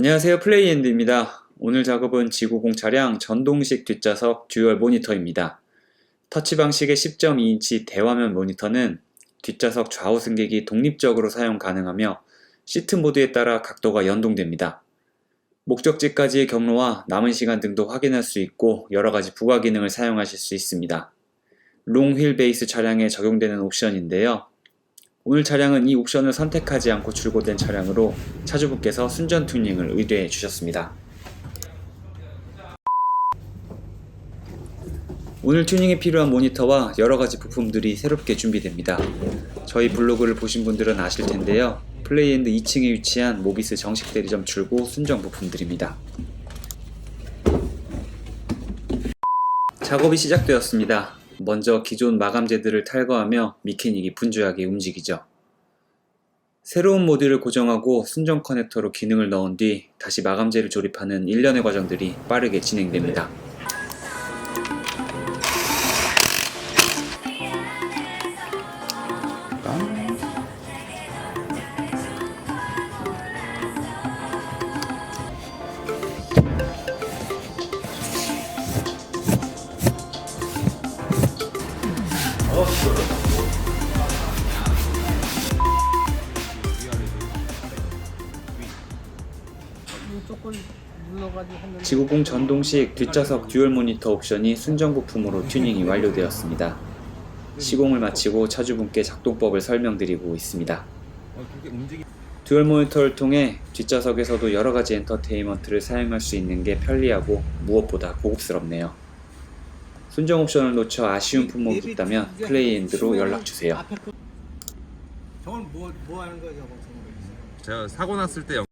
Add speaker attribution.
Speaker 1: 안녕하세요 플레이엔드입니다. 오늘 작업은 지구공 차량 전동식 뒷좌석 듀얼 모니터입니다. 터치 방식의 10.2인치 대화면 모니터는 뒷좌석 좌우 승객이 독립적으로 사용 가능하며 시트 모드에 따라 각도가 연동됩니다. 목적지까지의 경로와 남은 시간 등도 확인할 수 있고 여러가지 부가 기능을 사용하실 수 있습니다. 롱 휠 베이스 차량에 적용되는 옵션인데요. 오늘 차량은 이 옵션을 선택하지 않고 출고된 차량으로 차주분께서 순전 튜닝을 의뢰해 주셨습니다. 오늘 튜닝에 필요한 모니터와 여러가지 부품들이 새롭게 준비됩니다. 저희 블로그를 보신 분들은 아실 텐데요. 플레이엔드 2층에 위치한 모비스 정식 대리점 출고 순정 부품들입니다. 작업이 시작되었습니다. 먼저 기존 마감재들을 탈거하며 미케닉이 분주하게 움직이죠. 새로운 모듈을 고정하고 순정 커넥터로 기능을 넣은 뒤 다시 마감재를 조립하는 일련의 과정들이 빠르게 진행됩니다. 지구공 전동식 뒷좌석 듀얼 모니터 옵션이 순정 부품으로 튜닝이 완료되었습니다. 시공을 마치고 차주분께 작동법을 설명드리고 있습니다. 듀얼 모니터를 통해 뒷좌석에서도 여러 가지 엔터테인먼트를 사용할 수 있는 게 편리하고 무엇보다 고급스럽네요. 순정 옵션을 놓쳐 아쉬운 품목이 있다면 플레이엔드로 연락주세요.
Speaker 2: 그- 저건 뭐, 뭐 하는 저거
Speaker 3: 제가 사고 났을 때 연-